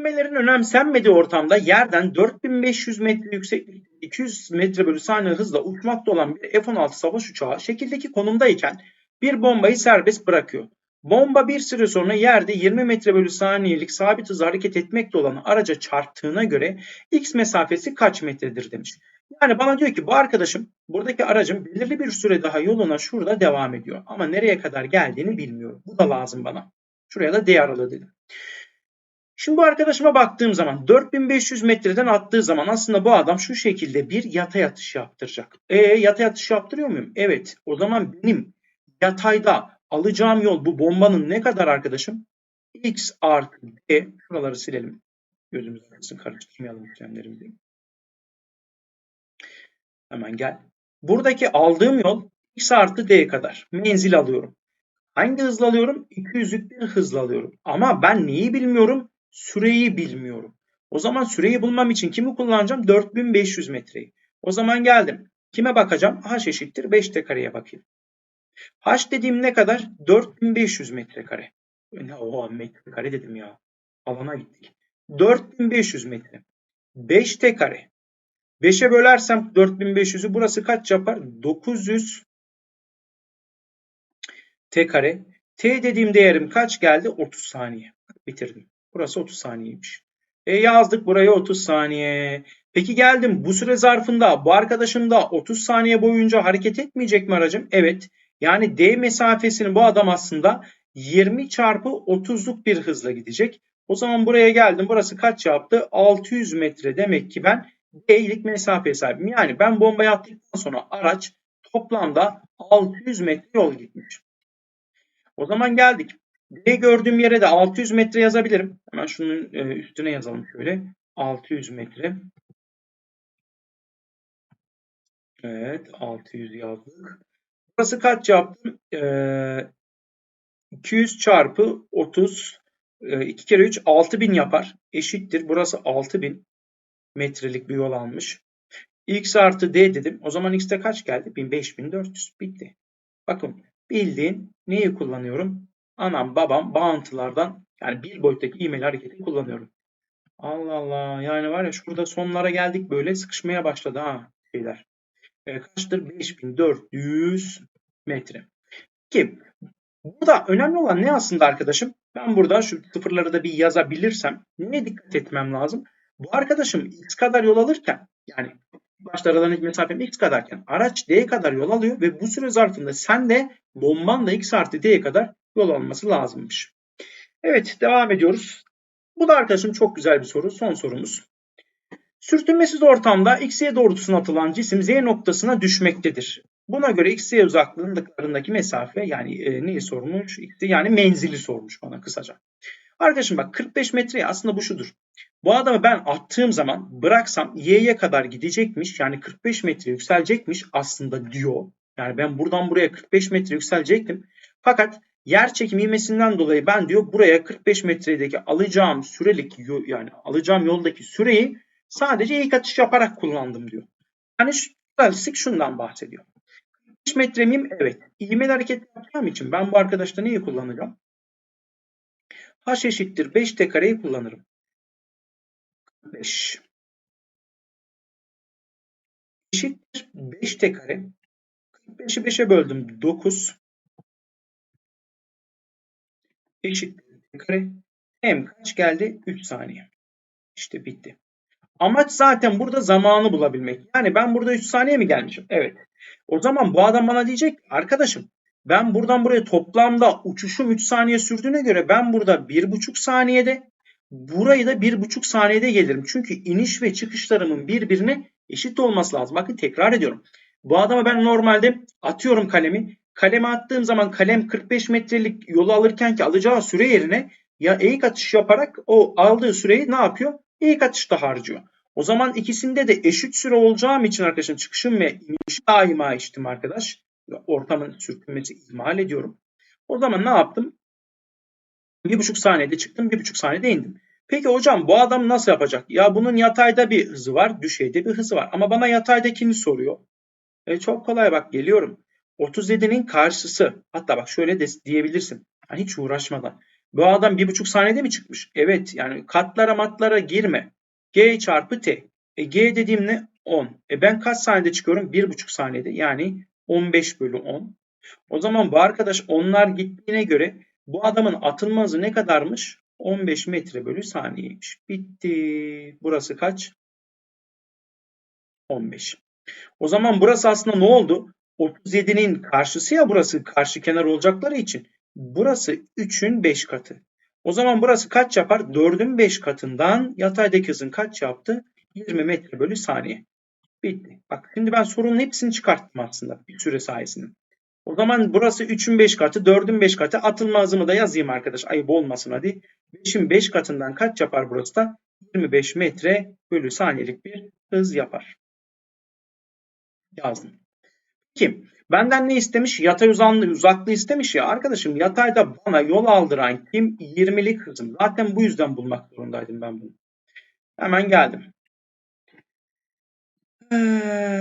Sürtünmelerin önemsenmediği ortamda yerden 4500 metre yükseklikte 200 metre bölü saniye hızla uçmakta olan bir F-16 savaş uçağı şekildeki konumdayken bir bombayı serbest bırakıyor. Bomba bir süre sonra yerde 20 metre bölü saniyelik sabit hızla hareket etmekte olan araca çarptığına göre x mesafesi kaç metredir demiş. Yani bana diyor ki bu arkadaşım buradaki aracın belirli bir süre daha yoluna şurada devam ediyor. Ama nereye kadar geldiğini bilmiyorum. Bu da lazım bana. Şuraya da D aralı dedim. Şimdi bu arkadaşıma baktığım zaman 4500 metreden attığı zaman aslında bu adam şu şekilde bir yatay atış yaptıracak. E yatay atış yaptırıyor muyum? Evet. O zaman benim yatayda alacağım yol bu bombanın ne kadar arkadaşım? X artı D. Şuraları silelim. Gözümüz arasını karıştırmayalım işlemlerimizi. Hemen gel. Buradaki aldığım yol X artı D kadar. Menzil alıyorum. Hangi hızla alıyorum? 200'lük bir hızla alıyorum. Ama ben neyi bilmiyorum? Süreyi bilmiyorum. O zaman süreyi bulmam için kimi kullanacağım? 4500 metreyi. O zaman geldim. Kime bakacağım? H eşittir 5 t kareye bakayım. H dediğim ne kadar? 4500 metrekare. Ne o metrekare dedim ya. Alana gittik. 4500 metre. 5 t kare. 5'e bölersem 4500'ü burası kaç yapar? 900 t kare. T dediğim değerim kaç geldi? 30 saniye. Bitirdim. Burası 30 saniyeymiş. E yazdık buraya 30 saniye. Peki geldim bu süre zarfında bu arkadaşım da 30 saniye boyunca hareket etmeyecek mi aracım? Evet. Yani D mesafesini bu adam aslında 20 çarpı 30'luk bir hızla gidecek. O zaman buraya geldim. Burası kaç yaptı? 600 metre. Demek ki ben D'lik mesafeye sahibim. Yani ben bombayı attıktan sonra araç toplamda 600 metre yol gitmiş. O zaman geldik. D gördüğüm yere de 600 metre yazabilirim. Hemen şunun e, üstüne yazalım şöyle. 600 metre. Evet 600 yazdık. Burası kaç yaptım? Ee, 200 çarpı 30 2 kere 3 6000 yapar. Eşittir. Burası 6000 metrelik bir yol almış. X artı D dedim. O zaman X'te kaç geldi? 15400. Bitti. Bakın bildiğin neyi kullanıyorum? Anam babam bağıntılardan yani bir boyuttaki e-mail hareketi kullanıyorum. Allah Allah. Yani var ya şurada sonlara geldik böyle sıkışmaya başladı ha şeyler. E, kaçtır? 5400 metre. Peki burada önemli olan ne aslında arkadaşım? Ben burada şu sıfırları da bir yazabilirsem neye dikkat etmem lazım? Bu arkadaşım x kadar yol alırken yani başta aralarındaki mesafem x kadarken araç d kadar yol alıyor ve bu süre zarfında sen de bomban da x artı d'ye kadar yol alması lazımmış. Evet devam ediyoruz. Bu da arkadaşım çok güzel bir soru. Son sorumuz. Sürtünmesiz ortamda x, y doğrultusuna atılan cisim z noktasına düşmektedir. Buna göre x, y uzaklıklarındaki mesafe yani e, neyi sormuş? Yani menzili sormuş bana kısaca. Arkadaşım bak 45 metre aslında bu şudur. Bu adamı ben attığım zaman bıraksam y'ye kadar gidecekmiş. Yani 45 metre yükselecekmiş aslında diyor. Yani ben buradan buraya 45 metre yükselecektim. Fakat yer çekim ivmesinden dolayı ben diyor buraya 45 metredeki alacağım sürelik yani alacağım yoldaki süreyi sadece ilk atış yaparak kullandım diyor. Yani klasik şundan bahsediyor. 45 metre miyim? Evet. İvmeli hareket yapacağım için ben bu arkadaşta neyi kullanacağım? H eşittir 5 t kareyi kullanırım. 5 eşittir 5 t kare. 45'i 5'e böldüm 9 eşittir kare. M kaç geldi? 3 saniye. İşte bitti. Amaç zaten burada zamanı bulabilmek. Yani ben burada 3 saniye mi gelmişim? Evet. O zaman bu adam bana diyecek arkadaşım ben buradan buraya toplamda uçuşum 3 saniye sürdüğüne göre ben burada 1,5 saniyede burayı da 1,5 saniyede gelirim. Çünkü iniş ve çıkışlarımın birbirine eşit olması lazım. Bakın tekrar ediyorum. Bu adama ben normalde atıyorum kalemi. Kaleme attığım zaman kalem 45 metrelik yolu alırken ki alacağı süre yerine ya eğik atış yaparak o aldığı süreyi ne yapıyor? Eğik atışta harcıyor. O zaman ikisinde de eşit süre olacağım için arkadaşım çıkışım ve inişi daima eşitim arkadaş. Ortamın sürtünmesi ihmal ediyorum. O zaman ne yaptım? Bir buçuk saniyede çıktım, bir buçuk saniyede indim. Peki hocam bu adam nasıl yapacak? Ya bunun yatayda bir hızı var, düşeyde bir hızı var. Ama bana yataydakini soruyor. E çok kolay bak geliyorum. 37'nin karşısı. Hatta bak şöyle de diyebilirsin. Hani hiç uğraşmadan. Bu adam 1,5 saniyede mi çıkmış? Evet yani katlara matlara girme. G çarpı T. E, G dediğim ne? 10. E ben kaç saniyede çıkıyorum? 1,5 saniyede. Yani 15 bölü 10. O zaman bu arkadaş onlar gittiğine göre bu adamın atılma hızı ne kadarmış? 15 metre bölü saniyeymiş. Bitti. Burası kaç? 15. O zaman burası aslında ne oldu? 37'nin karşısı ya burası karşı kenar olacakları için. Burası 3'ün 5 katı. O zaman burası kaç yapar? 4'ün 5 katından yataydaki hızın kaç yaptı? 20 metre bölü saniye. Bitti. Bak şimdi ben sorunun hepsini çıkarttım aslında bir süre sayesinde. O zaman burası 3'ün 5 katı, 4'ün 5 katı. Atılma hızımı da yazayım arkadaş. Ayıp olmasın hadi. 5'in 5 katından kaç yapar burası da? 25 metre bölü saniyelik bir hız yapar. Yazdım. Kim? Benden ne istemiş? Yatay uzanlı, uzaklığı istemiş ya. Arkadaşım yatayda bana yol aldıran kim? 20'lik hızım. Zaten bu yüzden bulmak zorundaydım ben bunu. Hemen geldim. Ee,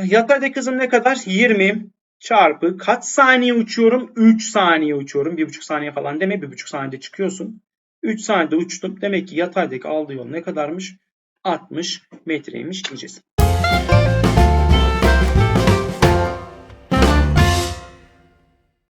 yataydaki hızım ne kadar? 20 çarpı kaç saniye uçuyorum? 3 saniye uçuyorum. 1,5 saniye falan deme. 1,5 saniyede çıkıyorsun. 3 saniyede uçtum. Demek ki yataydaki aldığı yol ne kadarmış? 60 metreymiş diyeceğiz.